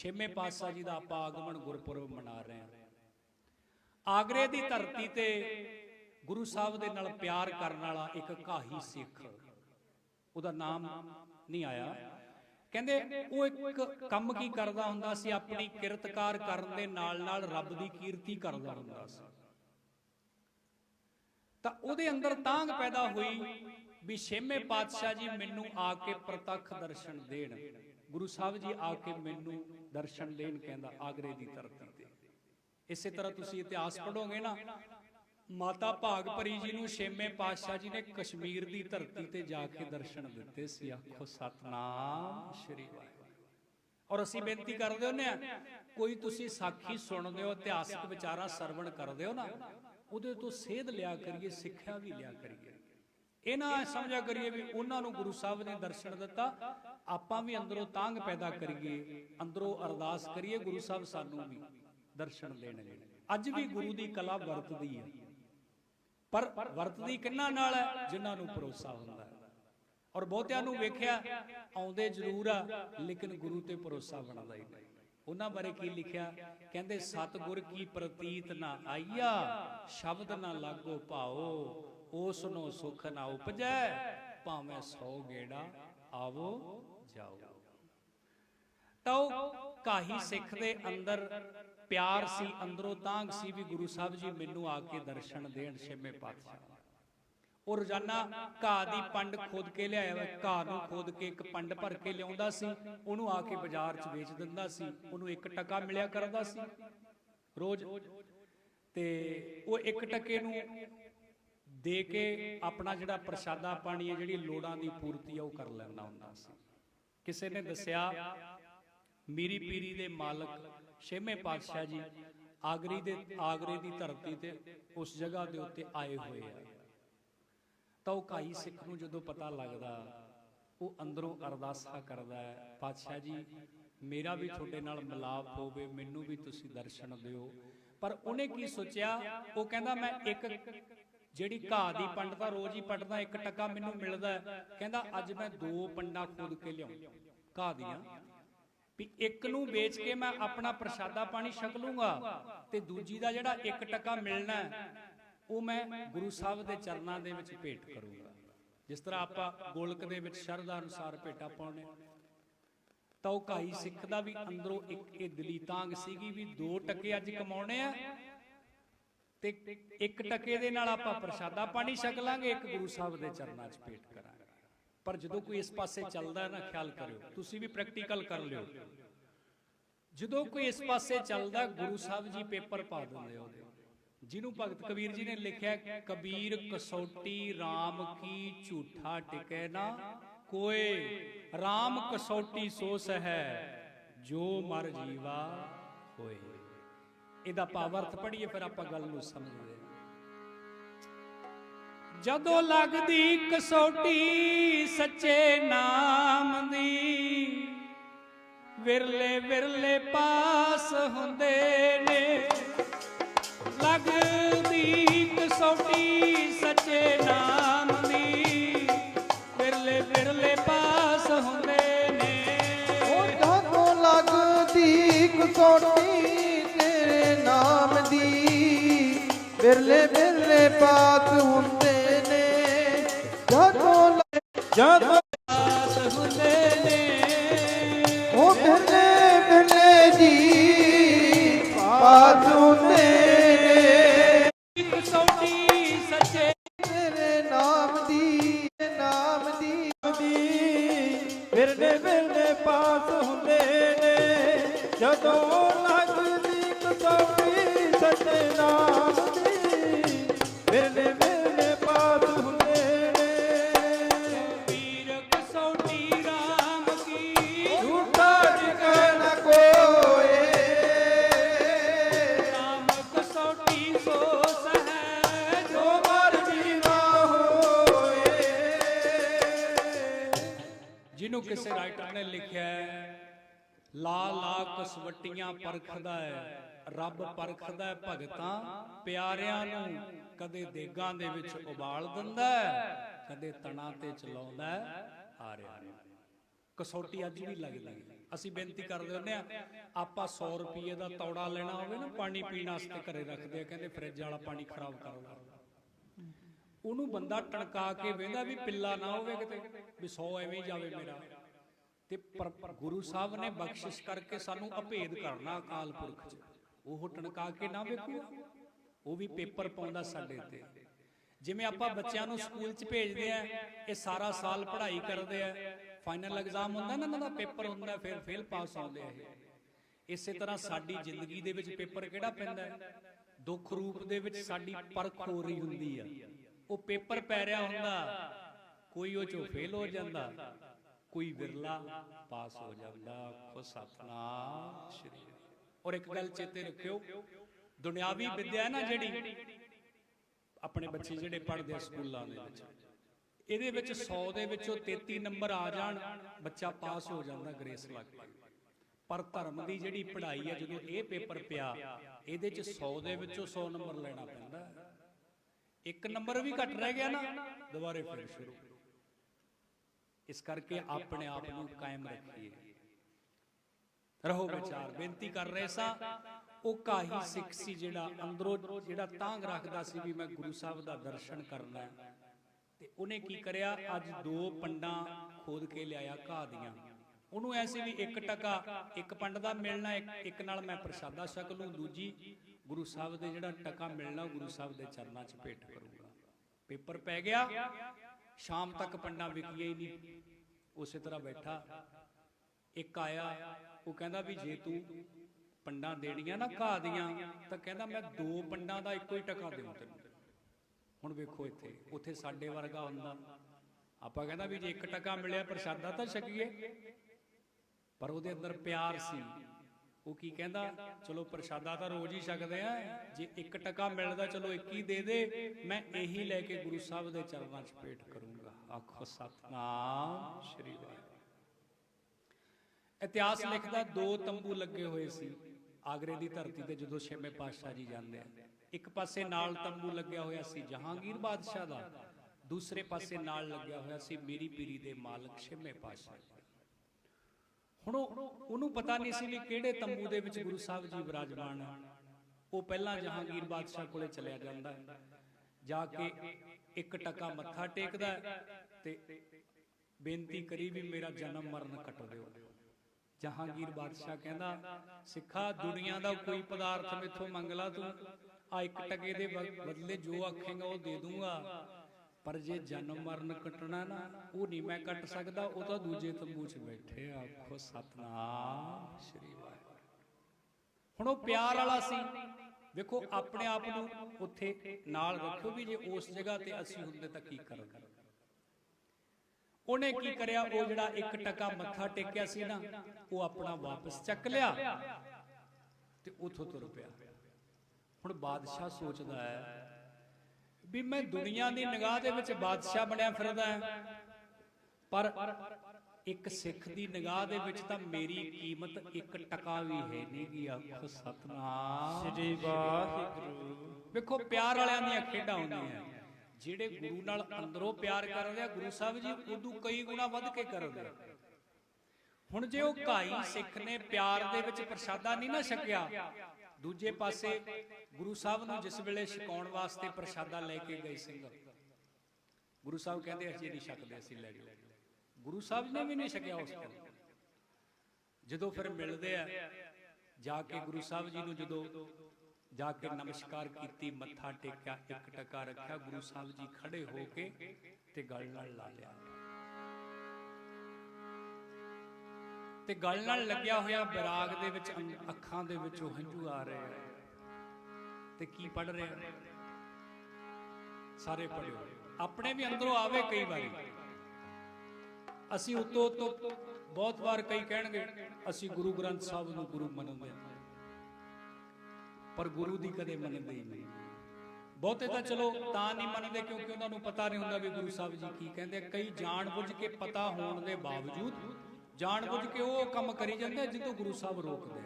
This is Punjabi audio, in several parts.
ਛੇਵੇਂ ਪਾਤਸ਼ਾਹ ਜੀ ਦਾ ਆਪਾਂ ਆਗਮਨ ਗੁਰਪੁਰਬ ਮਨਾ ਰਹੇ ਹਾਂ। ਆਗਰੇ ਦੀ ਧਰਤੀ ਤੇ ਗੁਰੂ ਸਾਹਿਬ ਦੇ ਨਾਲ ਪਿਆਰ ਕਰਨ ਵਾਲਾ ਇੱਕ ਘਾਹੀ ਸਿੱਖ। ਉਹਦਾ ਨਾਮ ਨਹੀਂ ਆਇਆ। ਕਹਿੰਦੇ ਉਹ ਇੱਕ ਕੰਮ ਕੀ ਕਰਦਾ ਹੁੰਦਾ ਸੀ? ਆਪਣੀ ਕਿਰਤਕਾਰ ਕਰਨ ਦੇ ਨਾਲ ਨਾਲ ਰੱਬ ਦੀ ਕੀਰਤੀ ਕਰਦਾ ਹੁੰਦਾ ਸੀ। ਤਾਂ ਉਹਦੇ ਅੰਦਰ ਤਾਂਗ ਪੈਦਾ ਹੋਈ ਵੀ ਛੇਵੇਂ ਪਾਤਸ਼ਾਹ ਜੀ ਮੈਨੂੰ ਆ ਕੇ ਪ੍ਰਤੱਖ ਦਰਸ਼ਨ ਦੇਣ। ਗੁਰੂ ਸਾਹਿਬ ਜੀ ਆ ਕੇ ਮੈਨੂੰ ਦਰਸ਼ਨ ਲੈਣ ਕਹਿੰਦਾ, ਆਗਰੇ ਦੀ ਧਰਤੀ ਤੇ। ਇਸੇ ਤਰ੍ਹਾਂ ਤੁਸੀਂ ਇਤਿਹਾਸ ਪੜੋਗੇ ਨਾ, ਮਾਤਾ ਭਾਗਪਰੀ ਜੀ ਨੂੰ ਛੇਵੇਂ ਪਾਤਸ਼ਾਹ ਜੀ ਨੇ ਕਸ਼ਮੀਰ ਦੀ ਧਰਤੀ ਤੇ ਜਾ ਕੇ ਦਰਸ਼ਨ ਦਿੱਤੇ ਸੀ। ਆਖੋ, ਸਤਨਾਮ ਸ਼੍ਰੀ ਵਾਹਿਗੁਰੂ। ਔਰ ਅਸੀਂ ਬੇਨਤੀ ਕਰਦੇ ਹੁੰਨੇ ਆ ਕੋਈ ਤੁਸੀਂ ਸਾਖੀ ਸੁਣਦੇ ਹੋ, ਇਤਿਹਾਸਕ ਵਿਚਾਰਾਂ ਸਰਵਣ ਕਰਦੇ ਹੋ ਨਾ, ਉਹਦੇ ਤੋਂ ਸੇਧ ਲਿਆ ਕਰੀਏ, ਸਿੱਖਿਆ ਵੀ ਲਿਆ ਕਰੀਏ। ਇਹ ਨਾ ਸਮਝਿਆ ਕਰੀਏ ਵੀ ਉਹਨਾਂ ਨੂੰ ਗੁਰੂ ਸਾਹਿਬ ਨੇ ਦਰਸ਼ਨ ਦਿੱਤਾ ਆਪਾਂ ਵੀ ਅੰਦਰੋਂ ਤਾਂਗ ਪੈਦਾ ਕਰੀਏ ਅੰਦਰੋਂ ਅਰਦਾਸ ਕਰੀਏ ਗੁਰੂ ਸਾਹਿਬ ਸਾਨੂੰ ਵੀ ਦਰਸ਼ਨ ਦੇਣਗੇ ਅੱਜ ਵੀ ਗੁਰੂ ਦੀ ਕਲਾ ਵਰਤਦੀ ਹੈ। ਪਰ ਵਰਤਦੀ ਕਿੰਨਾ ਨਾਲ ਹੈ? ਜਿਨ੍ਹਾਂ ਨੂੰ ਭਰੋਸਾ ਹੁੰਦਾ ਹੈ। ਔਰ ਬਹੁਤਿਆਂ ਨੂੰ ਵੇਖਿਆ ਆਉਂਦੇ ਜ਼ਰੂਰ ਆ ਲੇਕਿਨ ਗੁਰੂ ਤੇ ਭਰੋਸਾ ਬਣਦਾ ਹੀ ਨਹੀਂ। ਉਹਨਾਂ ਬਾਰੇ ਕੀ ਲਿਖਿਆ? ਕਹਿੰਦੇ ਸਤਿਗੁਰ ਕੀ ਪ੍ਰਤੀਤ ਨਾ ਆਈਆ ਸ਼ਬਦ ਨਾ ਲਾਗੋ ਭਾਓ ਉਸ ਨੂੰ ਸੁਖ ਨਾ ਉਪਜੈ ਭਾਵੇਂ ਸੌ ਗੇੜਾ ਆਵੋ ਜਾਓ। ਤਾਂ ਕਾਹੀ ਸਿੱਖ ਦੇ ਅੰਦਰ ਪਿਆਰ ਸੀ, ਅੰਦਰੋਂ ਤਾਂਗ ਸੀ ਵੀ ਗੁਰੂ ਸਾਹਿਬ ਜੀ ਮੈਨੂੰ ਆ ਕੇ ਦਰਸ਼ਨ ਦੇਣ ਛੇਵੇਂ ਪਾਤਸ਼ਾਹ। ਉਹ ਰੋਜ਼ਾਨਾ ਘਾਹ ਦੀ ਪੰਡ ਖੋਦ ਕੇ ਲਿਆਇਆ ਵਾ, ਘਾਹ ਨੂੰ ਖੋਦ ਕੇ ਇੱਕ ਪੰਡ ਭਰ ਕੇ ਲਿਆਉਂਦਾ ਸੀ, ਉਹਨੂੰ ਆ ਕੇ ਬਾਜ਼ਾਰ 'ਚ ਵੇਚ ਦਿੰਦਾ ਸੀ, ਉਹਨੂੰ 1 ਟਕਾ ਮਿਲਿਆ ਕਰਦਾ ਸੀ। ਰੋਜ਼ ਤੇ ਉਹ 1 ਟਕੇ ਨੂੰ ਦੇ ਕੇ ਆਪਣਾ ਜਿਹੜਾ ਪ੍ਰਸ਼ਾਦਾ ਪਾਣੀ ਹੈ, ਜਿਹੜੀ ਲੋੜਾਂ ਦੀ ਪੂਰਤੀ ਆ, ਉਹ ਕਰ ਲੈਂਦਾ ਹੁੰਦਾ ਸੀ। ਕਿਸੇ ਨੇ ਦੱਸਿਆ, ਮੀਰੀ ਪੀਰੀ ਦੇ ਮਾਲਕ, ਛੇਵੇਂ ਪਾਤਸ਼ਾਹ ਜੀ, ਆਗਰੀ ਦੇ, ਆਗਰੇ ਦੀ ਧਰਤੀ ਤੇ ਉਸ ਜਗ੍ਹਾ ਦੇ ਉੱਤੇ ਆਏ ਹੋਏ ਆ। ਤਾਂ ਉਹ ਕਾਈ ਸਿੱਖ ਨੂੰ ਜਦੋਂ ਪਤਾ ਲੱਗਦਾ, ਉਹ ਅੰਦਰੋਂ ਅਰਦਾਸਾ ਕਰਦਾ ਹੈ, ਪਾਤਸ਼ਾਹ ਜੀ, ਮੇਰਾ ਵੀ ਤੁਹਾਡੇ ਨਾਲ ਮਿਲਾਪ ਹੋਵੇ, ਮੈਨੂੰ ਵੀ ਤੁਸੀਂ ਦਰਸ਼ਨ ਦਿਓ। ਪਰ ਉਹਨੇ ਕੀ ਸੋਚਿਆ? ਉਹ ਕਹਿੰਦਾ, ਮੈਂ ਇੱਕ, ਜਿਹੜੀ ਘਾਹ ਦੀ ਪੰਡ ਤਾਂ ਰੋਜ਼ ਹੀ ਪੱਟਦਾ ਇੱਕ ਟੱਕਾ ਮੈਨੂੰ ਮਿਲਦਾ ਕਹਿੰਦਾ, ਅੱਜ ਮੈਂ ਦੋ ਪੰਡਾਂ ਖੋਦ ਕੇ ਲਿਆਉਂ ਘਾਹ ਦੀਆਂ, ਵੀ ਇੱਕ ਨੂੰ ਵੇਚ ਕੇ ਮੈਂ ਆਪਣਾ ਪ੍ਰਸ਼ਾਦਾ ਪਾਣੀ ਛਕ ਲੂੰਗਾ ਤੇ ਦੂਜੀ ਦਾ ਜਿਹੜਾ ਇੱਕ ਟੱਕਾ ਮਿਲਣਾ ਉਹ ਮੈਂ ਗੁਰੂ ਸਾਹਿਬ ਦੇ ਚਰਨਾਂ ਦੇ ਵਿੱਚ ਭੇਟ ਕਰੂੰਗਾ। ਜਿਸ ਤਰ੍ਹਾਂ ਆਪਾਂ ਗੋਲਕ ਦੇ ਵਿੱਚ ਸ਼ਰਧਾ ਅਨੁਸਾਰ ਭੇਟਾ ਪਾਉਣੇ ਤਾਂ ਉਹ ਕਾਈ ਸਿੱਖ ਦਾ ਵੀ ਅੰਦਰੋਂ ਇੱਕ ਇਹ ਦਿਲੀ ਤਾਂਗ ਸੀਗੀ ਵੀ ਦੋ ਟੱਕੇ ਅੱਜ ਕਮਾਉਣੇ ਆ ਤੇ ਇੱਕ ਟਕੇ ਦੇ ਨਾਲ ਆਪਾਂ ਪ੍ਰਸ਼ਾਦਾ ਪਾਣੀ ਛਕ ਲਾਂਗੇ, ਇੱਕ ਗੁਰੂ ਸਾਹਿਬ ਦੇ ਚਰਨਾਂ 'ਚ ਭੇਟ ਕਰਾਂਗੇ। ਪਰ ਜਦੋਂ ਕੋਈ ਇਸ ਪਾਸੇ ਚੱਲਦਾ ਨਾ, ਖਿਆਲ ਕਰਿਓ। ਤੁਸੀਂ ਵੀ ਪ੍ਰੈਕਟੀਕਲ ਕਰ ਲਿਓ। ਜਦੋਂ ਕੋਈ ਇਸ ਪਾਸੇ ਚੱਲਦਾ, ਗੁਰੂ ਸਾਹਿਬ ਜੀ ਪੇਪਰ ਪਾ ਦਿੰਦੇ ਉਹਦੇ। ਜਿਹਨੂੰ ਭਗਤ ਕਬੀਰ ਜੀ ਨੇ ਲਿਖਿਆ, ਕਬੀਰ ਕਸੌਟੀ RAM ਕੀ ਝੂਠਾ ਟਿਕੈ ਨਾ ਕੋਏ। RAM ਕਸੌਟੀ ਸੋਸ ਹੈ ਜੋ ਮਰ ਜੀਵਾ ਹੋਏ। ਇਹਦਾ ਭਾਵ ਅਰਥ ਪੜ੍ਹੀਏ, ਫਿਰ ਆਪਾਂ ਗੱਲ ਨੂੰ ਸਮਝਦੇ ਹਾਂ। ਜਦੋਂ ਲੱਗਦੀ ਕਸੌਟੀ ਸੱਚੇ ਨਾਮ ਦੀ, ਵਿਰਲੇ ਵਿਰਲੇ ਪਾਸ ਹੁੰਦੇ ਨੇ। ਲੱਗਦੀ ਕਸੌਟੀ ਸੱਚੇ ਨਾਮ ਦੀ, ਵਿਰਲੇ ਵਿਰਲੇ ਪਾਸ ਹੁੰਦੇ ਨੇ। ਉਹ ਜਦੋਂ ਲੱਗਦੀ ਕਸੌਟੀ ਤੇਰੇ ਨਾਮ ਦੀ ਬਿਰਲੇ ਬਿਰਲੇ ਪਾਸ ਹੁੰਦੇ ਜਦੋਂ ਜਦੋਂ ਪਾਸ ਹੁੰਦੇ ਨੇ ਉਹ ਬਿਰਲੇ ਬਿਰਲੇ ਜੀ ਪਾਤ ਹੁੰਦੇ ਕਸਵੱਟੀਆਂ ਪਰਖਦਾ ਹੈ। ਰੱਬ ਪਰਖਦਾ ਹੈ ਭਗਤਾਂ ਪਿਆਰਿਆਂ ਨੂੰ। ਕਦੇ ਦੇਗਾਂ ਦੇ ਵਿੱਚ ਉਬਾਲ ਦਿੰਦਾ ਹੈ, ਕਦੇ ਤਣਾ ਤੇ ਚਲਾਉਂਦਾ ਹੈ ਆਰਿਆਂ ਨੂੰ। ਕਸੌਟੀ ਅੱਜ ਵੀ ਲੱਗਦੀ ਹੈ। ਅਸੀਂ ਬੇਨਤੀ ਕਰਦੇ ਹੁੰਦੇ ਆ ਆਪਾਂ 100 ਰੁਪਏ ਦਾ ਤੌੜਾ ਲੈਣਾ ਹੋਵੇ ਨਾ, ਪਾਣੀ ਪੀਣ ਵਾਸਤੇ ਘਰੇ ਰੱਖਦੇ ਆ, ਕਹਿੰਦੇ ਫਰਿੱਜ ਵਾਲਾ ਪਾਣੀ ਖਰਾਬ ਕਰਦਾ ਉਹਨੂੰ ਬੰਦਾ ਟਣਕਾ ਕੇ ਵੇਂਦਾ ਵੀ ਪਿੱਲਾ ਨਾ ਹੋਵੇ ਕਿਤੇ, ਵੀ 100 ਐਵੇਂ ਹੀ ਜਾਵੇ ਮੇਰਾ। ਤੇ ਗੁਰੂ ਸਾਹਿਬ ਨੇ ਬਖਸ਼ਿਸ਼ ਕਰਕੇ ਸਾਨੂੰ ਅਭੇਦ ਕਰਨਾ ਅਕਾਲ ਪੁਰਖ ਚ। ਉਹ ਟਣਕਾ ਕੇ ਨਾ ਵੇਖੋ। ਉਹ ਵੀ ਪੇਪਰ ਪਾਉਂਦਾ ਸਾਡੇ ਤੇ ਜਿਵੇਂ ਆਪਾਂ ਬੱਚਿਆਂ ਨੂੰ ਸਕੂਲ ਚ ਭੇਜਦੇ ਆ, ਇਹ ਸਾਰਾ ਸਾਲ ਪੜ੍ਹਾਈ ਕਰਦੇ ਆ ਫਾਈਨਲ ਐਗਜ਼ਾਮ ਹੁੰਦਾ ਨਾ, ਇਹਨਾਂ ਦਾ ਪੇਪਰ ਹੁੰਦਾ, ਫਿਰ ਫੇਲ ਪਾਸ ਆਉਂਦੇ ਆ ਇਹ। ਇਸੇ ਤਰ੍ਹਾਂ ਸਾਡੀ ਜ਼ਿੰਦਗੀ ਦੇ ਵਿੱਚ ਪੇਪਰ ਕਿਹੜਾ ਪੈਂਦਾ? ਹੈ ਦੁੱਖ ਰੂਪ ਦੇ ਵਿੱਚ ਸਾਡੀ ਪਰਖ ਹੋ ਰਹੀ ਹੁੰਦੀ ਆ। ਉਹ ਪੇਪਰ ਪੈ ਰਿਹਾ ਹੁੰਦਾ, ਕੋਈ ਉਹ ਚੋਂ ਫੇਲ ਹੋ ਜਾਂਦਾ। ਕੋਈ ਵਿਰਲਾ ਪਾਸ ਹੋ ਜਾਂਦਾ ਖੋ ਸਤਨਾਮ ਸ਼੍ਰੀ ਔਰ ਇੱਕ ਗੱਲ ਚੇਤੇ ਰੱਖਿਓ, ਦੁਨਿਆਵੀ ਵਿੱਦਿਆ ਨਾ ਜਿਹੜੀ ਆਪਣੇ ਬੱਚੇ ਜਿਹੜੇ ਪੜ੍ਹਦੇ ਆ ਸਕੂਲਾਂ ਦੇ ਵਿੱਚ, ਇਹਦੇ ਵਿੱਚ 100 ਦੇ ਵਿੱਚੋਂ 33 ਨੰਬਰ ਆ ਜਾਣ, ਬੱਚਾ ਪਾਸ ਹੋ ਜਾਂਦਾ ਗ੍ਰੇਸ ਲੱਗ ਕੇ। ਪਰ ਧਰਮ ਦੀ ਜਿਹੜੀ ਪੜ੍ਹਾਈ ਹੈ ਜਦੋਂ ਇਹ ਪੇਪਰ ਪਿਆ, ਇਹਦੇ ਚ 100 ਦੇ ਵਿੱਚੋਂ 100 ਨੰਬਰ ਲੈਣਾ ਪੈਂਦਾ। ਇੱਕ ਨੰਬਰ ਵੀ ਘੱਟ ਰਹਿ ਗਿਆ ਨਾ, ਦੁਬਾਰੇ ਫਿਰ ਸ਼ੁਰੂ। ਇਸ ਕਰਕੇ ਆਪਣੇ ਆਪ ਨੂੰ ਕਾਇਮ ਰੱਖੀਏ। ਰਹੋ ਵਿਚਾਰ ਬੇਨਤੀ ਕਰ ਰਹੇ ਸਾਂ ਉਹ ਕਾਹੀ ਸਿੱਖ ਸੀ ਜਿਹੜਾ ਅੰਦਰੋਂ ਜਿਹੜਾ ਤਾਂਗ ਰੱਖਦਾ ਸੀ ਵੀ ਮੈਂ ਗੁਰੂ ਸਾਹਿਬ ਦਾ ਦਰਸ਼ਨ ਕਰਨਾ ਹੈ। ਤੇ ਉਹਨੇ ਕੀ ਕਰਿਆ? ਅੱਜ ਦੋ ਪੰਡਾਂ ਖੋਦ ਕੇ ਲਿਆਇਆ ਘਾਹ ਦੀਆਂ। ਉਹਨੂੰ ਐਸੀ ਵੀ ਇੱਕ ਟਕਾ ਇੱਕ ਪੰਡ ਦਾ ਮਿਲਣਾ ਇੱਕ ਨਾਲ ਮੈਂ ਪ੍ਰਸ਼ਾਦਾ ਛਕ ਲੂੰ ਦੂਜੀ ਗੁਰੂ ਸਾਹਿਬ ਦੇ ਜਿਹੜਾ ਟਕਾ ਮਿਲਣਾ ਉਹ ਗੁਰੂ ਸਾਹਿਬ ਦੇ ਚਰਨਾਂ 'ਚ ਭੇਟ ਕਰੂੰਗਾ। ਪੇਪਰ ਪੈ ਗਿਆ। ਸ਼ਾਮ ਤੱਕ ਪੰਡਾਂ ਵਿਕੀਆਂ ਹੀ ਨਹੀਂ। ਉਸੇ ਤਰ੍ਹਾਂ ਬੈਠਾ। ਇੱਕ ਆਇਆ, ਉਹ ਕਹਿੰਦਾ ਵੀ ਜੇ ਤੂੰ ਪੰਡਾਂ ਦੇਣੀਆਂ ਨਾ ਘਾਹ ਦੀਆਂ, ਤਾਂ ਕਹਿੰਦਾ ਮੈਂ ਦੋ ਪੰਡਾਂ ਦਾ ਇੱਕੋ ਹੀ ਟਕਾ ਦੇਵਾਂ ਤੈਨੂੰ। ਹੁਣ ਵੇਖੋ ਇੱਥੇ, ਉੱਥੇ ਸਾਡੇ ਵਰਗਾ ਹੁੰਦਾ। ਆਪਾਂ ਕਹਿੰਦਾ ਵੀ ਜੇ ਇੱਕ ਟਕਾ ਮਿਲਿਆ ਪ੍ਰਸ਼ਾਦਾ ਤਾਂ ਛਕੀਏ। ਪਰ ਉਹਦੇ ਅੰਦਰ ਪਿਆਰ ਸੀ। ਉਹ ਕੀ ਕਹਿੰਦਾ? ਚਲੋ ਪ੍ਰਸ਼ਾਦਾ ਤਾਂ ਰੋਜ਼ ਹੀ ਛਕਦੇ ਆ। ਜੇ ਇੱਕ ਟਕਾ ਮਿਲਦਾ, ਚਲੋ ਇੱਕ ਹੀ ਦੇ ਦੇ। ਮੈਂ ਇਹੀ ਲੈ ਕੇ ਗੁਰੂ ਸਾਹਿਬ ਦੇ ਚਰਨਾਂ 'ਚ ਭੇਟ ਕਰੂੰਗਾ। ਆਖੋ ਸਤਨਾਮ ਸ਼੍ਰੀ ਵਾਹਿਗੁਰੂ। ਇਤਿਹਾਸ ਲਿਖਦਾ ਦੋ ਤੰਬੂ ਲੱਗੇ ਹੋਏ ਸੀ। ਆਗਰੇ ਦੀ ਧਰਤੀ ਤੇ ਜਦੋਂ ਛੇਵੇਂ ਪਾਤਸ਼ਾਹ ਜੀ ਜਾਂਦੇ ਆ। ਇੱਕ ਪਾਸੇ ਨਾਲ ਤੰਬੂ ਲੱਗਿਆ ਹੋਇਆ ਸੀ ਜਹਾਂਗੀਰ ਬਾਦਸ਼ਾਹ ਦਾ। ਦੂਸਰੇ ਪਾਸੇ ਨਾਲ ਲੱਗਿਆ ਹੋਇਆ ਸੀ ਮੇਰੀ ਪੀਰੀ ਦੇ ਮਾਲਕ ਛੇਵੇਂ ਪਾਤਸ਼ਾਹ ਹੁਣ ਉਹਨੂੰ ਪਤਾ ਨਹੀਂ ਸੀ ਵੀ ਕਿਹੜੇ ਤੰਬੂ ਦੇ ਵਿੱਚ ਗੁਰੂ ਸਾਹਿਬ ਜੀ ਵਿਰਾਜਮਾਨ ਹੈ ਉਹ ਪਹਿਲਾਂ ਜਹਾਂਗੀਰ ਬਾਦਸ਼ਾਹ ਕੋਲੇ ਚਲਿਆ ਜਾਂਦਾ ਹੈ। ਜਾ ਕੇ ਇੱਕ ਟਕਾ ਮੱਥਾ ਟੇਕਦਾ ਤੇ ਬੇਨਤੀ ਕਰੀ ਵੀ ਮੇਰਾ ਜਨਮ ਮਰਨ ਕੱਟ ਦਿਓ। ਜਹਾਂਗੀਰ ਬਾਦਸ਼ਾਹ ਕਹਿੰਦਾ, ਸਿੱਖਾ, ਦੁਨੀਆ ਦਾ ਕੋਈ ਪਦਾਰਥ ਮੇਥੋਂ ਮੰਗ ਲਾ ਤੂੰ। ਆ ਇੱਕ ਟਕੇ ਦੇ ਬਦਲੇ ਜੋ ਆਖੇਗਾ ਉਹ ਦੇ ਦੂੰਗਾ। ਪਰ ਜੇ ਜਨਮ ਮਰਨ ਕੱਟਣਾ ਨਾ, ਉਹ ਨਹੀਂ ਮੈਂ ਕੱਟ ਸਕਦਾ, ਉਹ ਤਾਂ ਦੂਜੇ ਤੰਬੂ 'ਚ ਬੈਠੇ ਆਖੋ, ਸਤਨਾਮ ਸ਼੍ਰੀ ਵਾਹਿਗੁਰੂ। ਹੁਣ ਉਹ ਪਿਆਰ ਵਾਲਾ ਸੀ। ਵੇਖੋ, ਆਪਣੇ ਆਪ ਨੂੰ ਉੱਥੇ ਨਾਲ ਰੱਖਿਓ ਵੀ ਜੇ ਉਸ ਜਗ੍ਹਾ ਤੇ ਅਸੀਂ ਹੁੰਦੇ ਤਾਂ ਕੀ ਕਰਾਂਗੇ? ਉਹਨੇ ਕੀ ਕਰਿਆ? ਉਹ ਜਿਹੜਾ ਇੱਕ ਟਕਾ ਮੱਥਾ ਟੇਕਿਆ ਸੀ ਨਾ, ਉਹ ਆਪਣਾ ਵਾਪਸ ਚੱਕ ਲਿਆ ਤੇ ਉਥੋਂ ਤੁਰ ਪਿਆ। ਹੁਣ ਬਾਦਸ਼ਾਹ ਸੋਚਦਾ ਹੈ ਵੀ ਮੈਂ ਦੁਨੀਆ ਦੀ ਨਿਗਾਹ ਦੇ ਵਿੱਚ ਬਾਦਸ਼ਾਹ ਬਣਿਆ ਫਿਰਦਾ ਹਾਂ। ਪਰ ਇੱਕ ਸਿੱਖ ਦੀ ਨਿਗਾਹ ਦੇ ਵਿੱਚ ਤਾਂ ਮੇਰੀ ਕੀਮਤ ਇੱਕ ਟਕਾ ਵੀ ਹੈ ਨਹੀਂ ਗੀ ਆਖੋ ਸਤਨਾਮ। ਸ੍ਰੀ ਵਾਹਿਗੁਰੂ। ਵੇਖੋ ਪਿਆਰ ਵਾਲਿਆਂ ਦੀਆਂ ਖੇਡਾਂ ਹੁੰਦੀਆਂ ਜਿਹੜੇ ਗੁਰੂ ਨਾਲ ਅੰਦਰੋਂ ਪਿਆਰ ਕਰਦੇ ਆ ਗੁਰੂ ਸਾਹਿਬ ਜੀ ਉਦੋਂ ਕਈ ਗੁਣਾ ਵੱਧ ਕੇ ਕਰਦੇ ਆ। ਹੁਣ ਜੇ ਉਹ ਕਾਈ ਸਿੱਖ ਨੇ ਪਿਆਰ ਦੇ ਵਿੱਚ ਪ੍ਰਸ਼ਾਦਾ ਨਹੀਂ ਨਾ ਛਕਿਆ, ਦੂਜੇ ਪਾਸੇ ਗੁਰੂ ਸਾਹਿਬ ਨੂੰ ਜਿਸ ਵੇਲੇ ਛਕਾਉਣ ਵਾਸਤੇ ਪ੍ਰਸ਼ਾਦਾ ਲੈ ਕੇ ਗਏ ਸਿੰਘ, ਗੁਰੂ ਸਾਹਿਬ ਕਹਿੰਦੇ ਅਸੀਂ ਨਹੀਂ ਛਕਦੇ, ਅਸੀਂ ਲੈ ਜਾਓ। ਗੁਰੂ ਸਾਹਿਬ ਨੇ ਵੀ ਨਹੀਂ ਛਕਿਆ ਉਸ ਟਾਈਮ ਜਦੋਂ ਫਿਰ ਮਿਲਦੇ ਆ, ਜਾ ਕੇ ਗੁਰੂ ਸਾਹਿਬ ਜੀ ਨੂੰ ਜਦੋਂ ਜਾ ਕੇ ਨਮਸਕਾਰ ਕੀਤੀ, ਮੱਥਾ ਟੇਕਿਆ, ਇੱਕ ਟਕਾ ਰੱਖਿਆ, ਗੁਰੂ ਸਾਹਿਬ ਜੀ ਖੜੇ ਹੋ ਕੇ ਤੇ ਗੱਲ ਨਾਲ ਲਾ ਲਿਆ। ਤੇ ਗਲ ਨਾਲ ਲੱਗਿਆ ਹੋਇਆ ਬਰਾਗ ਦੇ ਵਿੱਚ ਅੱਖਾਂ ਦੇ ਵਿੱਚੋਂ ਹੰਝੂ ਆ ਰਹੇ ਆ। ਤੇ ਕੀ ਪੜ ਰਿਹਾ ਸਾਰੇ ਪੜਿਓ ਆਪਣੇ ਵੀ ਅੰਦਰੋਂ ਆਵੇ ਕਈ ਵਾਰੀ। ਅਸੀਂ ਉਤੋਂ ਉਤੋਂ ਬਹੁਤ ਵਾਰ ਕਈ ਕਹਿਣਗੇ, ਅਸੀਂ ਗੁਰੂ ਗ੍ਰੰਥ ਸਾਹਿਬ ਨੂੰ ਗੁਰੂ ਮੰਨਦੇ ਹਾਂ। ਪਰ ਗੁਰੂ ਦੀ ਕਦੇ ਮੰਨਦੇ ਹੀ ਨਹੀਂ। ਬਹੁਤੇ ਤਾਂ ਚਲੋ ਤਾਂ ਨਹੀਂ ਮੰਨਦੇ ਕਿਉਂਕਿ ਉਹਨਾਂ ਨੂੰ ਪਤਾ ਨਹੀਂ ਹੁੰਦਾ ਵੀ ਗੁਰੂ ਸਾਹਿਬ ਜੀ ਕੀ ਕਹਿੰਦੇ ਕਈ ਜਾਣ ਬੁੱਝ ਕੇ ਪਤਾ ਹੋਣ ਦੇ ਬਾਵਜੂਦ ਜਾਣ ਬੁੱਝ ਕੇ ਉਹ ਕੰਮ ਕਰੀ ਜਾਂਦੇ ਆ ਜਿੱਦੋਂ ਗੁਰੂ ਸਾਹਿਬ ਰੋਕਦੇ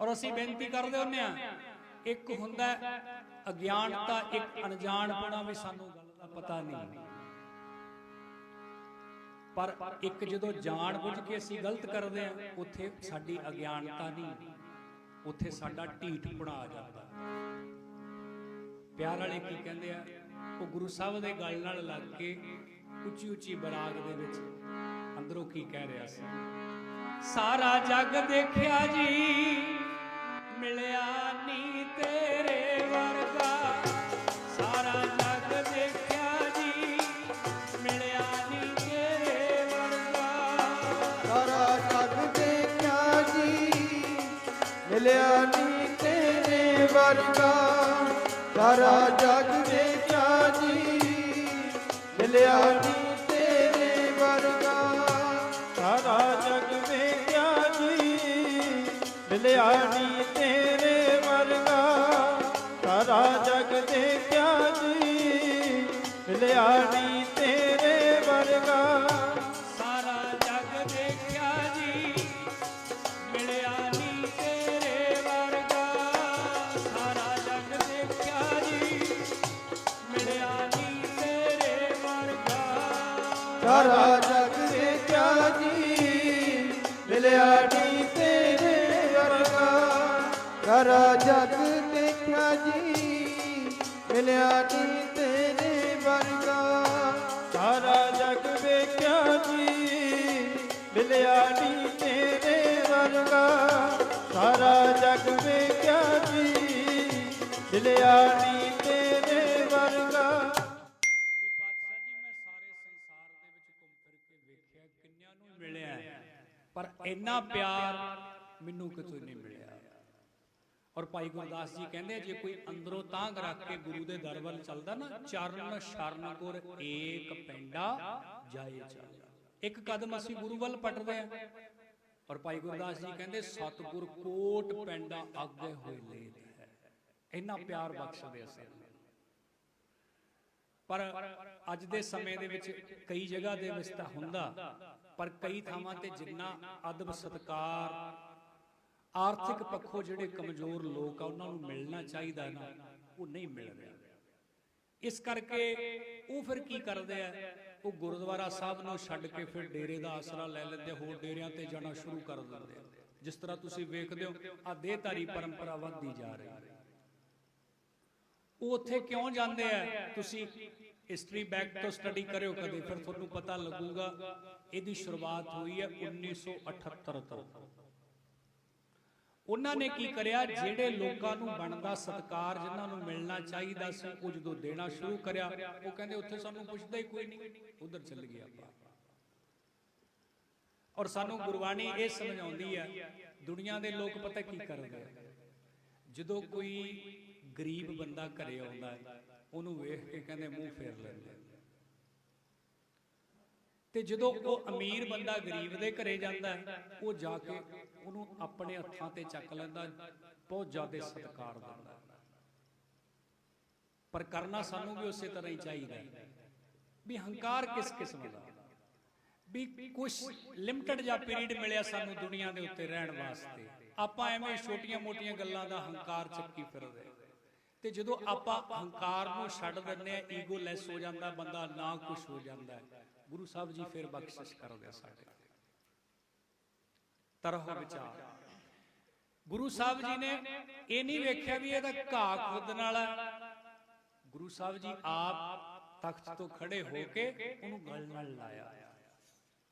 ਔਰ ਅਸੀਂ ਬੇਨਤੀ ਕਰਦੇ ਹੁੰਨੇ ਆ, ਇੱਕ ਹੁੰਦਾ ਅਗਿਆਨਤਾ ਇੱਕ ਅਣਜਾਣਪੁਣਾ ਵੀ ਸਾਨੂੰ ਗੱਲ ਦਾ ਪਤਾ ਨਹੀਂ। ਪਰ ਇੱਕ ਜਦੋਂ ਜਾਣ ਬੁੱਝ ਕੇ ਅਸੀਂ ਗਲਤ ਕਰਦੇ ਆ, ਉੱਥੇ ਸਾਡੀ ਅਗਿਆਨਤਾ ਨਹੀਂ, ਉੱਥੇ ਸਾਡਾ ਢੀਠਪੁਣਾ ਆ ਜਾਂਦਾ। ਪਿਆਰ ਵਾਲੇ ਕੀ ਕਹਿੰਦੇ ਆ, ਉਹ ਗੁਰੂ ਸਾਹਿਬ ਦੇ ਗੱਲ ਨਾਲ ਲੱਗ ਕੇ ਉੱਚੀ ਉੱਚੀ ਬਰਾਗ ਦੇ ਵਿੱਚ ਅੰਦਰੋਂ ਕੀ ਕਹਿ ਰਿਹਾ ਸੀ? ਸਾਰਾ ਜੱਗ ਦੇਖਿਆ ਜੀ, ਮਿਲਿਆ ਨਹੀਂ ਤੇਰੇ ਵਰਗਾ। ਸਾਰਾ ਜੱਗ ਦੇਖਿਆ ਜੀ, ਮਿਲਿਆ ਨਹੀਂ ਤੇਰੇ ਵਰਗਾ। ਸਾਰਾ ਜੱਗ ਦੇਖਿਆ ਜੀ, ਮਿਲਿਆ ਨਹੀਂ ਤੇਰੇ ਵਰਗਾ। ਸਾਰਾ ਜੱਗ ਦੇਖਿਆ ਜੀ, ਮਿਲਿਆ ਨੀ ਮਿਲਿਆ ਤੇਰੇ ਵਰਗਾ ਸਾਰਾ ਜਗ ਦੇਖਿਆ ਜੀ ਮਿਲਿਆ ਨੀ ਮਿਲਿਆ ਨੀ ਤੇਰੇ ਵਰਗਾ? ਸਾਰਾ ਜਗ ਵੇਖਿਆ ਜੀ ਮਿਲਿਆ ਨੀ ਤੇਰੇ ਵਰਗਾ? ਸਾਰਾ ਜਗ ਵੇਖਿਆ ਜੀ ਮਿਲਿਆ ਨੀ ਤੇਰੇ ਵਰਗਾ? ਵੀ ਪਾਤਸ਼ਾਹ ਜੀ ਮੈਂ ਸਾਰੇ ਸੰਸਾਰ ਦੇ ਵਿੱਚ ਘੁੰਮ ਫਿਰ ਕੇ ਵੇਖਿਆ ਕਿੰਨਿਆਂ ਨੂੰ ਮਿਲਿਆ ਪਰ ਇੰਨਾ ਪਿਆਰ ਮੈਨੂੰ ਕਿਤੋਂ ਨਹੀਂ ਮਿਲਿਆ। ਔਰ ਭਾਈ ਗੁਰਦਾਸ ਜੀ ਕਹਿੰਦੇ ਜੇ ਕੋਈ ਅੰਦਰੋਂ ਤਾਂਗ ਰੱਖ ਕੇ ਗੁਰੂ ਦੇ ਦਰ ਵੱਲ ਚੱਲਦਾ ਨਾ, ਚਰਨ ਸ਼ਰਨ ਗੁਰ ਏਕ ਪੈਂਡਾ ਜਾਏ ਚੱਲ ਇੱਕ ਕਦਮ ਅਸੀਂ ਗੁਰੂ ਵੱਲ ਪਟਦੇ ਆ। ਔਰ ਭਾਈ ਗੁਰਦਾਸ ਜੀ ਕਹਿੰਦੇ, ਸਤਿਗੁਰ ਕੋਟ ਪੈਂਡਾ ਅੱਗੇ ਹੋਏ ਲੇਤ ਹੈ। ਇੰਨਾ ਪਿਆਰ ਬਖਸ਼ਦੇ ਅਸੀਂ। ਪਰ ਅੱਜ ਦੇ ਸਮੇਂ ਦੇ ਵਿੱਚ ਕਈ ਜਗ੍ਹਾ ਦੇ ਵਿੱਚ ਤਾਂ ਹੁੰਦਾ, ਪਰ ਕਈ ਥਾਵਾਂ ਤੇ ਜਿੰਨਾ ਅਦਬ ਸਤਕਾਰ ਆਰਥਿਕ ਪੱਖੋਂ ਜਿਹੜੇ ਕਮਜ਼ੋਰ ਲੋਕ ਆ ਉਹਨਾਂ ਨੂੰ ਮਿਲਣਾ ਚਾਹੀਦਾ ਨਾ ਉਹ ਨਹੀਂ ਮਿਲ ਰਿਹਾ। ਇਸ ਕਰਕੇ ਉਹ ਫਿਰ ਕੀ ਕਰਦੇ ਆ? ਉਹ ਗੁਰਦੁਆਰਾ ਸਾਹਿਬ ਨੂੰ ਛੱਡ ਕੇ ਫਿਰ ਡੇਰੇ ਦਾ ਆਸਰਾ ਲੈ ਲੈਂਦੇ ਹੋਰ ਡੇਰਿਆਂ ਤੇ ਜਾਣਾ ਸ਼ੁਰੂ ਕਰ ਦਿੰਦੇ ਆ। ਜਿਸ ਤਰ੍ਹਾਂ ਤੁਸੀਂ ਵੇਖਦੇ ਹੋ ਆ ਦੇਹਧਾਰੀ ਪਰੰਪਰਾ ਵੱਧਦੀ ਜਾ ਰਹੀ ਹੈ। ਉਹ ਉੱਥੇ ਕਿਉਂ ਜਾਂਦੇ ਆ? ਤੁਸੀਂ ਹਿਸਟਰੀ ਬੈਕ ਤੋਂ ਸਟੱਡੀ ਕਰਿਓ ਕਦੇ ਫਿਰ ਤੁਹਾਨੂੰ ਪਤਾ ਲੱਗੂਗਾ ਇਹਦੀ ਸ਼ੁਰੂਆਤ ਹੋਈ ਹੈ 1978 ਤੋਂ ਉਹਨਾਂ ਨੇ ਕੀ ਕਰਿਆ? ਜਿਹੜੇ ਲੋਕਾਂ ਨੂੰ ਬਣਦਾ ਸਤਕਾਰ ਜਿਨ੍ਹਾਂ ਨੂੰ ਮਿਲਣਾ ਚਾਹੀਦਾ ਸੀ ਉਹ ਜਦੋਂ ਦੇਣਾ ਸ਼ੁਰੂ ਕਰਿਆ ਉਹ ਕਹਿੰਦੇ ਉੱਥੇ ਸਾਨੂੰ ਪੁੱਛਦਾ ਹੀ ਕੋਈ ਨਹੀਂ ਉਧਰ ਚੱਲ ਗਿਆ ਆਪਾਂ। ਔਰ ਸਾਨੂੰ ਗੁਰਬਾਣੀ ਇਹ ਸਮਝਾਉਂਦੀ ਆ ਦੁਨੀਆ ਦੇ ਲੋਕ ਪਤਾ ਕੀ ਕਰਦੇ ਆ? ਜਦੋਂ ਕੋਈ ਗਰੀਬ ਬੰਦਾ ਘਰੇ ਆਉਂਦਾ ਹੈ ਉਹਨੂੰ ਵੇਖ ਕੇ ਕਹਿੰਦੇ ਮੂੰਹ ਫੇਰ ਲੈਂਦੇ। ਤੇ ਜਦੋਂ ਉਹ ਅਮੀਰ ਬੰਦਾ ਗਰੀਬ ਦੇ ਘਰੇ ਜਾਂਦਾ ਉਹ ਜਾ ਕੇ ਉਹਨੂੰ ਆਪਣੇ ਹੱਥਾਂ ਤੇ ਚੱਕ ਲੈਂਦਾ ਬਹੁਤ ਜ਼ਿਆਦਾ ਸਤਿਕਾਰ ਦਿੰਦਾ। ਪਰ ਕਰਨਾ ਸਾਨੂੰ ਵੀ ਉਸੇ ਤਰ੍ਹਾਂ ਹੀ ਚਾਹੀਦਾ। ਵੀ ਹੰਕਾਰ ਕਿਸ ਕਿਸਮ ਦਾ? ਵੀ ਕੁਝ ਲਿਮਟਿਡ ਜਾਂ ਪੀਰੀਅਡ ਮਿਲਿਆ ਸਾਨੂੰ ਦੁਨੀਆ ਦੇ ਉੱਤੇ ਰਹਿਣ ਵਾਸਤੇ। ਆਪਾਂ ਐਵੇਂ ਛੋਟੀਆਂ-ਮੋਟੀਆਂ ਗੱਲਾਂ ਦਾ ਹੰਕਾਰ ਚੱਕੀ ਫਿਰਦੇ ਤੇ ਜਦੋਂ ਆਪਾਂ ਹੰਕਾਰ ਨੂੰ ਛੱਡ ਦਿੰਦੇ ਆ ਈਗੋ ਲੈਸ ਹੋ ਜਾਂਦਾ ਬੰਦਾ ਨਾ ਕੁਝ ਹੋ ਜਾਂਦਾ ਹੈ। ਗੁਰੂ ਸਾਹਿਬ ਜੀ ਫਿਰ ਬਖਸ਼ਿਸ਼ ਕਰਦੇ ਸਾਡੇ। ਤਰਹ ਵਿਚਾਰ। ਗੁਰੂ ਸਾਹਿਬ ਜੀ ਨੇ ਇਹ ਨਹੀਂ ਵੇਖਿਆ ਵੀ ਇਹਦਾ ਘਾਹ ਖੁੱਦਣ ਵਾਲਾ ਗੁਰੂ ਸਾਹਿਬ ਜੀ ਆਪ ਤਖਤ ਤੋਂ ਖੜੇ ਹੋ ਕੇ ਉਹਨੂੰ ਗਲ ਨਾਲ ਲਾਇਆ।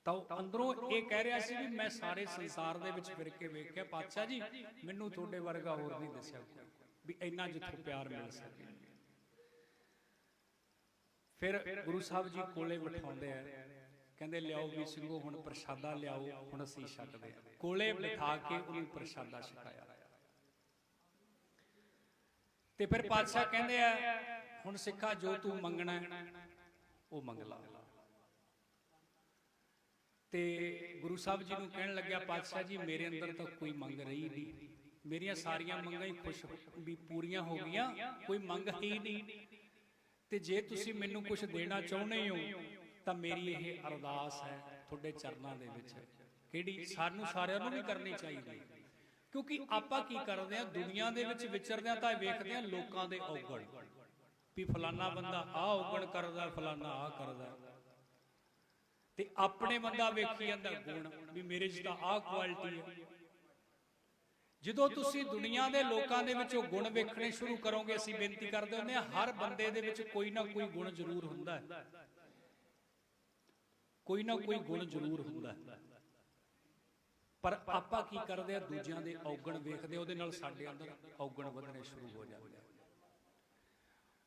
ਤਾਂ ਉਹ ਅੰਦਰੋਂ ਇਹ ਕਹਿ ਰਿਹਾ ਸੀ ਵੀ ਮੈਂ ਸਾਰੇ ਸੰਸਾਰ ਦੇ ਵਿੱਚ ਫਿਰ ਕੇ ਵੇਖਿਆ। ਪਾਤਸ਼ਾਹ ਜੀ, ਮੈਨੂੰ ਤੁਹਾਡੇ ਵਰਗਾ ਹੋਰ ਨਹੀਂ ਦੱਸਿਆ ਵੀ ਇੰਨਾ ਜਿੱਥੋਂ ਪਿਆਰ ਮਿਲ ਸਕੇ। ਫਿਰ ਗੁਰੂ ਸਾਹਿਬ ਜੀ ਕੋਲੇ ਬਿਠਾਉਂਦੇ ਆ। ਕਹਿੰਦੇ ਲਿਆਓ ਵੀ ਸਿੰਘੋ ਹੁਣ ਪ੍ਰਸ਼ਾਦਾ ਲਿਆਓ ਹੁਣ ਅਸੀਂ ਛਕਦੇ ਆ। ਕੋਲੇ ਬਿਠਾ ਕੇ ਉਹਨੂੰ ਪ੍ਰਸ਼ਾਦਾ ਛਕਾਇਆ। ਤੇ ਫਿਰ ਪਾਤਸ਼ਾਹ ਕਹਿੰਦੇ ਆ ਹੁਣ ਸਿੱਖਾ ਜੋ ਤੂੰ ਮੰਗਣਾ ਉਹ ਮੰਗ ਲਾ। ਤੇ ਗੁਰੂ ਸਾਹਿਬ ਜੀ ਨੂੰ ਕਹਿਣ ਲੱਗਿਆ ਪਾਤਸ਼ਾਹ ਜੀ ਮੇਰੇ ਅੰਦਰ ਤਾਂ ਕੋਈ ਮੰਗ ਰਹੀ ਨਹੀਂ। ਮੇਰੀਆਂ ਸਾਰੀਆਂ ਮੰਗਾਂ ਹੀ ਖੁਸ਼ ਵੀ ਪੂਰੀਆਂ ਹੋ ਗਈਆਂ ਕੋਈ ਮੰਗ ਹੀ ਨਹੀਂ। ਤੇ ਜੇ ਤੁਸੀਂ ਮੈਨੂੰ ਕੁਝ ਦੇਣਾ ਚਾਹੁੰਦੇ ਹੋ ਤਾਂ ਮੇਰੀ ਇਹ ਅਰਦਾਸ ਹੈ ਤੁਹਾਡੇ ਚਰਨਾਂ ਦੇ ਵਿੱਚ ਕਿਹੜੀ ਸਾਨੂੰ ਸਾਰਿਆਂ ਨੂੰ ਵੀ ਕਰਨੀ ਚਾਹੀਦੀ। ਹੈ ਕਿਉਂਕਿ ਆਪਾਂ ਕੀ ਕਰਦੇ ਆ ਦੁਨੀਆ ਦੇ ਵਿੱਚ ਵਿਚਰਦੇ ਆ ਤਾਂ ਵੇਖਦੇ ਆ ਲੋਕਾਂ ਦੇ ਔਗਣ। ਵੀ ਫਲਾਨਾ ਬੰਦਾ ਆਹ ਔਗਣ ਕਰਦਾ ਫਲਾਨਾ ਆਹ ਕਰਦਾ। ਤੇ ਆਪਣੇ ਬੰਦਾ ਵੇਖੀ ਜਾਂਦਾ ਗੁਣ ਵੀ ਮੇਰੇ 'ਚ ਤਾਂ ਆਹ ਕੁਆਲਿਟੀ ਹੈ। ਜਦੋਂ ਤੁਸੀਂ ਦੁਨੀਆ ਦੇ ਲੋਕਾਂ ਦੇ ਵਿੱਚੋਂ ਗੁਣ ਵੇਖਣੇ ਸ਼ੁਰੂ ਕਰੋਗੇ ਅਸੀਂ ਬੇਨਤੀ ਕਰਦੇ ਹੁੰਦੇ ਹਾਂ ਹਰ ਬੰਦੇ ਦੇ ਵਿੱਚ ਕੋਈ ਨਾ ਕੋਈ ਗੁਣ ਜ਼ਰੂਰ ਹੁੰਦਾ ਹੈ। ਕੋਈ ਨਾ ਕੋਈ ਗੁਣ ਜ਼ਰੂਰ ਹੁੰਦਾ ਹੈ। ਪਰ ਆਪਾਂ ਕੀ ਕਰਦੇ ਆ ਦੂਜਿਆਂ ਦੇ ਔਗਣ ਵੇਖਦੇ ਉਹਦੇ ਨਾਲ ਸਾਡੇ ਅੰਦਰ ਔਗਣ ਵਧਣੇ ਸ਼ੁਰੂ ਹੋ ਜਾਂਦੇ ਆ।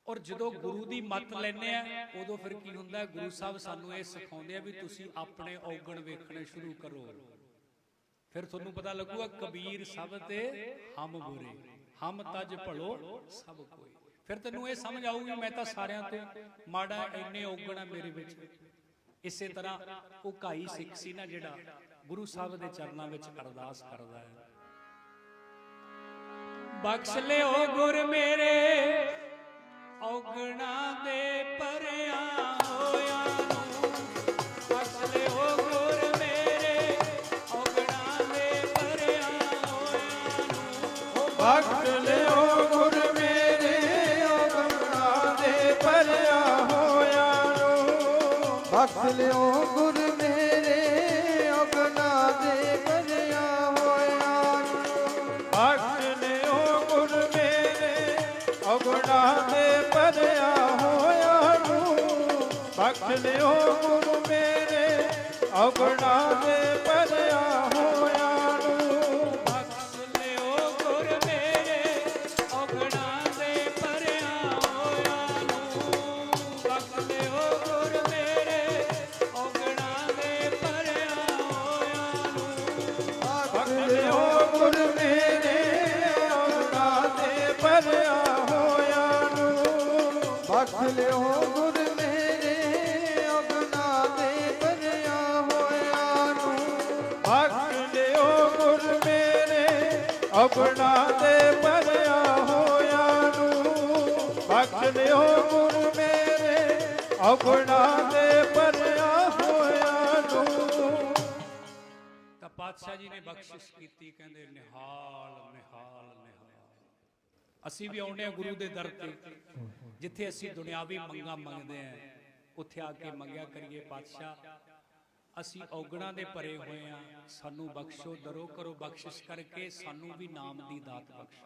ਔਰ ਜਦੋਂ ਗੁਰੂ ਦੀ ਮੱਤ ਲੈਨੇ ਆ ਉਦੋਂ ਫਿਰ ਕੀ ਹੁੰਦਾ? ਗੁਰੂ ਸਾਹਿਬ ਸਾਨੂੰ ਇਹ ਸਿਖਾਉਂਦੇ ਆ ਵੀ ਤੁਸੀਂ ਆਪਣੇ ਔਗਣ ਵੇਖਣੇ ਸ਼ੁਰੂ ਕਰੋ। ਫਿਰ ਤੁਹਾਨੂੰ ਪਤਾ ਲੱਗੂਗਾ ਕਬੀਰ ਸਭ ਤੇ ਹਮ ਬੁਰੇ। ਹਮ ਤਜ ਭਲੋ ਸਭ ਕੋਈ। ਫਿਰ ਤੈਨੂੰ ਇਹ ਸਮਝ ਆਊਗੀ ਮੈਂ ਤਾਂ ਸਾਰਿਆਂ ਤੋਂ ਮਾੜਾ ਇੰਨੇ ਔਗਣ ਮੇਰੇ ਵਿੱਚ। ਇਸੇ ਤਰ੍ਹਾਂ ਉਹ ਕਾਈ ਸਿੱਖ ਸੀ ਨਾ ਜਿਹੜਾ ਗੁਰੂ ਸਾਹਿਬ ਦੇ ਚਰਨਾਂ ਵਿੱਚ ਅਰਦਾਸ ਕਰਦਾ ਹੈ। ਬਖਸ਼ ਲਿਓ ਗੁਰ ਮੇਰੇ ਔਗਣਾ ਦੇ ਪਰਿਆ ਬਖਸ਼ ਲਿਓ ਗੁਰ ਮੇਰੇ ਦੇ ਭਰਿਆ ਹੋਇਆ ਨੂੰ ਬਖਸ਼ ਲਿਓ ਗੁਰ ਮੇਰੇ ਅਗਨਾ ਦੇ ਭਰਿਆ ਹੋਇਆ ਬਖਸ਼ ਲਿਓ ਗੁਰ ਮੇਰੇ ਔਗਣਾ ਦੇ ਭਰਿਆ ਹੋਇਆ ਨੂੰ ਬਖਸ਼ ਲਿਓ ਗੁਰ ਮੇਰੇ ਔਗਣਾ ਦੇ ਮੇਰੇ ਔਗਣਾ ਦੇ ਹੋਇਆ ਨੂੰ। ਬਖਸ਼ ਲਿਓ ਗੁਰ ਮੇਰੇ ਔਗਣਾ ਦੇ ਭਰਿਆ ਹੋਇਆ ਨੂੰ। ਤਾਂ ਪਾਤਸ਼ਾਹ ਜੀ ਨੇ ਬਖਸ਼ਿਸ਼ ਕੀਤੀ, ਕਹਿੰਦੇ ਨਿਹਾਲ ਨਿਹਾਲ ਨਿਹਾਲ। ਅਸੀਂ ਵੀ ਆਉਂਦੇ ਆ ਗੁਰੂ ਦੇ ਦਰ ਤੇ, ਜਿੱਥੇ ਅਸੀਂ ਦੁਨਿਆਵੀ ਮੰਗਾਂ ਮੰਗਦੇ ਆ ਉੱਥੇ ਆ ਕੇ ਮੰਗਿਆ ਕਰੀਏ ਪਾਤਸ਼ਾਹ। ਅਸੀਂ ਔਗਣਾ ਦੇ ਭਰੇ ਹੋਏ ਆ ਸਾਨੂੰ ਬਖਸ਼ੋ, ਦਰੋ ਕਰੋ ਬਖਸ਼ਿਸ਼ ਕਰਕੇ ਸਾਨੂੰ ਵੀ ਨਾਮ ਦੀ ਦਾਤ ਬਖਸ਼ੋ।